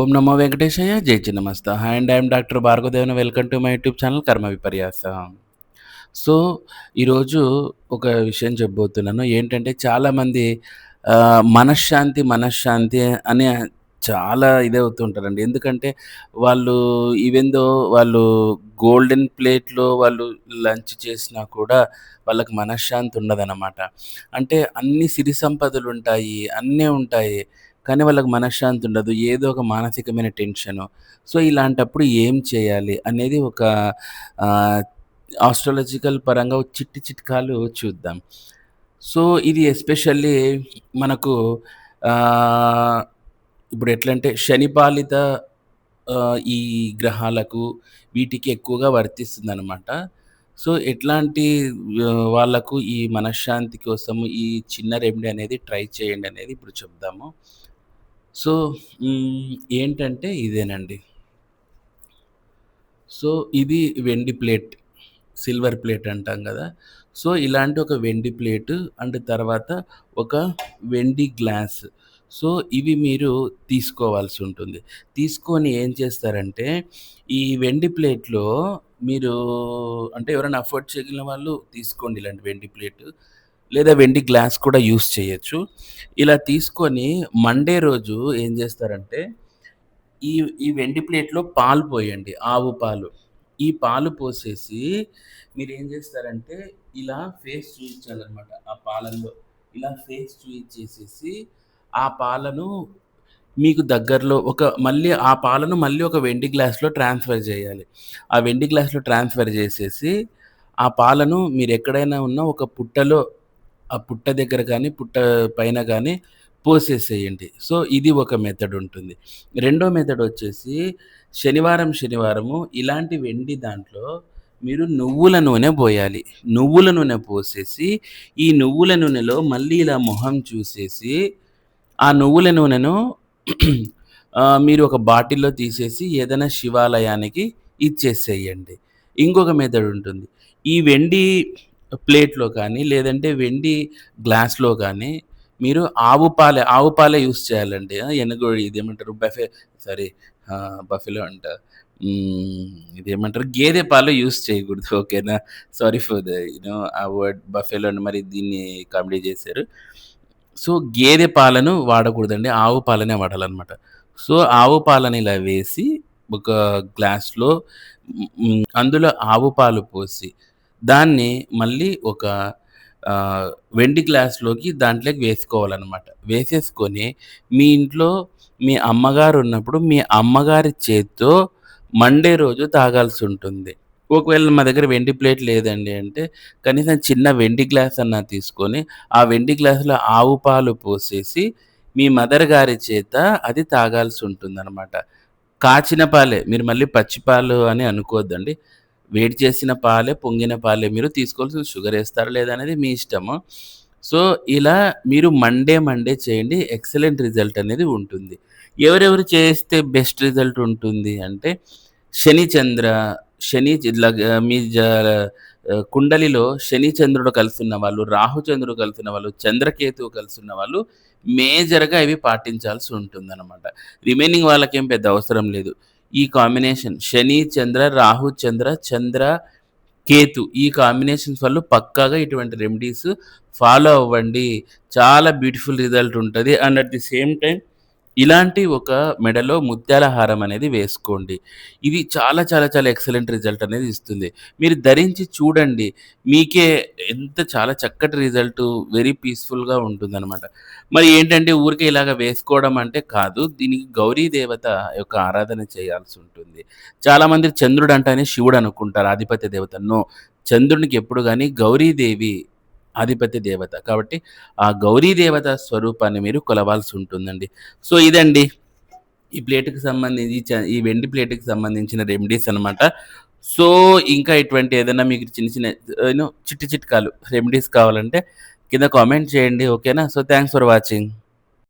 ఓం నమో వెంకటేశయ్య. జై Chinnamasta. Hi and I'm doctor Bhargavadevan. Welcome to my YouTube channel కర్మ విపర్యాస. సో ఈరోజు ఒక విషయం చెప్పబోతున్నాను. ఏంటంటే చాలామంది మనశ్శాంతి మనశ్శాంతి అని చాలా ఇదే అవుతుంటారండి. ఎందుకంటే వాళ్ళు ఈవెందో వాళ్ళు గోల్డెన్ ప్లేట్లో వాళ్ళు లంచ్ చేసినా కూడా వాళ్ళకి మనశ్శాంతి ఉండదన్నమాట. అంటే అన్ని సిరి సంపదలు ఉంటాయి అన్నీ ఉంటాయి. కానీ వాళ్ళకి మనశ్శాంతి ఉండదు ఏదో ఒక మానసికమైన టెన్షను. సో ఇలాంటప్పుడు ఏం చేయాలి అనేది ఒక ఆస్ట్రాలజికల్ పరంగా చిట్టి చిట్కాలు చూద్దాం. సో ఇది ఎస్పెషల్లీ మనకు ఇప్పుడు ఎట్లంటే శనిపాలిత ఈ గ్రహాలకు వీటికి ఎక్కువగా వర్తిస్తుంది అనమాట సో ఎట్లాంటి వాళ్ళకు ఈ మనశ్శాంతి కోసము ఈ చిన్న రెమెడీ అనేది ట్రై చేయండి అనేది ఇప్పుడు చెప్దాము. సో ఏంటంటే ఇదేనండి. సో ఇది వెండి ప్లేట్ సిల్వర్ ప్లేట్ అంటాం కదా. సో ఇలాంటి ఒక వెండి ప్లేట్ అండ్ తర్వాత ఒక వెండి గ్లాస్. సో ఇవి మీరు తీసుకోవాల్సి ఉంటుంది. తీసుకొని ఏం చేస్తారంటే ఈ వెండి ప్లేట్లో మీరు అంటే ఎవరైనా అఫోర్డ్ చేయగలిగిన వాళ్ళు తీసుకోండి ఇలాంటి వెండి ప్లేట్. లేదా వెండి గ్లాస్ కూడా యూస్ చేయొచ్చు ఇలా తీసుకొని మండే రోజు ఏం చేస్తారంటే ఈ ఈ వెండి ప్లేట్‌లో పాలు పోయండి. ఆవు పాలు. ఈ పాలు పోసేసి మీరు ఏం చేస్తారంటే, ఇలా ఫేస్ చూయించాలనమాట. ఆ పాలల్లో. ఇలా ఫేస్ చూయించేసేసి, ఆ పాలను మీకు దగ్గరలో ఒక మళ్ళీ ఆ పాలను మళ్ళీ ఒక వెండి గ్లాస్‌లో ట్రాన్స్‌ఫర్ చేయాలి. ఆ వెండి గ్లాస్‌లో ట్రాన్స్‌ఫర్ చేసేసి, ఆ పాలను మీరు ఎక్కడైనా ఉన్న ఒక పుట్టలో ఆ పుట్ట దగ్గర కానీ పుట్ట పైన కానీ పోసేసేయండి. సో, ఇది ఒక మెథడ్ ఉంటుంది. రెండో మెథడ్ వచ్చేసి శనివారం, శనివారము ఇలాంటి వెండి దాంట్లో మీరు నువ్వుల నూనె పోయాలి. నువ్వుల నూనె పోసేసి, ఈ నువ్వుల నూనెలో మళ్ళీ ఇలా మొహం చూసేసి, ఆ నువ్వుల నూనెను మీరు ఒక బాటిల్‌లో తీసేసి ఏదైనా శివాలయానికి ఇచ్చేసేయండి. ఇంకొక మెథడ్ ఉంటుంది. ఈ వెండి ప్లేట్‌లో కానీ, లేదంటే వెండి గ్లాస్‌లో కానీ మీరు ఆవు పాలే ఆవు పాలే యూస్ చేయాలండి. ఆ! ఎనుగు ఇదేమంటారు బఫే సారీ బఫెలో అంట. ఇదేమంటారు గేదె పాలు యూజ్ చేయకూడదు. ఓకేనా. Sorry for the you know ఆ వర్డ్ బఫెలో అని మరి దీన్ని కామెడీ చేశారు. సో, గేదె పాలను వాడకూడదండి. ఆవు పాలనే వాడాలనమాట. సో, ఆవు పాలని ఇలా వేసి ఒక గ్లాస్‌లో అందులో ఆవు పాలు పోసి, దాన్ని మళ్ళీ ఒక వెండి గ్లాస్‌లోకి దాంట్లోకి వేసుకోవాలనమాట. వేసేసుకొని మీ ఇంట్లో మీ అమ్మగారు ఉన్నప్పుడు, మీ అమ్మగారి చేత్తో మండే రోజు తాగాల్సి ఉంటుంది ఒకవేళ మా దగ్గర వెండి ప్లేట్ లేదండి అంటే, కనీసం చిన్న వెండి గ్లాస్ అన్నా తీసుకొని, ఆ వెండి గ్లాస్‌లో ఆవు పాలు పోసేసి, మీ మదర్ గారి చేత అది తాగాల్సి ఉంటుంది అనమాట కాచిన పాలే. మీరు మళ్ళీ పచ్చిపాలు అని అనుకోవద్దండి. వేడి చేసిన పాలే, పొంగిన పాలే మీరు తీసుకోవాల్సిన షుగర్ వేస్తారా లేదా అనేది మీ ఇష్టము. సో, ఇలా మీరు మండే, మండే చేయండి. ఎక్సలెంట్ రిజల్ట్ అనేది ఉంటుంది. ఎవరెవరు చేస్తే బెస్ట్ రిజల్ట్ ఉంటుంది అంటే, శని, చంద్ర శని లగ్ మీ జ కుండలిలో శని, చంద్రుడు కలిసున్న వాళ్ళు, రాహు, చంద్రుడు వాళ్ళు, చంద్రకేతువు కలిసున్న వాళ్ళు మేజర్‌గా ఇవి పాటించాల్సి ఉంటుంది అనమాట రిమైనింగ్ వాళ్ళకేం పెద్ద అవసరం లేదు. ఈ కాంబినేషన్ శని, చంద్ర, రాహు, చంద్ర, చంద్ర, కేతు ఈ కాంబినేషన్స్ వాళ్ళు పక్కాగా ఇటువంటి రెమెడీస్ ఫాలో అవ్వండి. చాలా బ్యూటిఫుల్ రిజల్ట్ ఉంటుంది and at the same time ఇలాంటి ఒక మెడలో ముత్యాల హారం అనేది వేసుకోండి. ఇది చాలా చాలా చాలా ఎక్సలెంట్ రిజల్ట్ అనేది ఇస్తుంది. మీరు ధరించి చూడండి. మీకే ఎంత చాలా చక్కటి రిజల్ట్ వెరీ పీస్‌ఫుల్‌గా ఉంటుందనమాట. మరి ఏంటంటే ఊరికే ఇలాగ వేసుకోవడం అంటే కాదు. దీనికి గౌరీ దేవత యొక్క ఆరాధన చేయాల్సి ఉంటుంది. చాలామంది చంద్రుడు అంటేనే శివుడు అనుకుంటారు ఆధిపత్య దేవతను చంద్రునికి ఎప్పుడు కానీ గౌరీదేవి ఆధిపత్య దేవత. కాబట్టి ఆ గౌరీ దేవత స్వరూపాన్ని మీరు కొలవాల్సి ఉంటుందండి. సో, ఇదండి. ఈ ప్లేట్‌కి సంబంధించి ఈ వెండి ప్లేట్‌కి సంబంధించిన రెమెడీస్ అనమాట. సో, ఇంకా ఇటువంటి ఏదైనా మీకు చిన్న చిన్న యూ చిట్టి చిట్కాలు రెమెడీస్ కావాలంటే కింద కామెంట్ చేయండి. ఓకేనా. So, thanks for watching.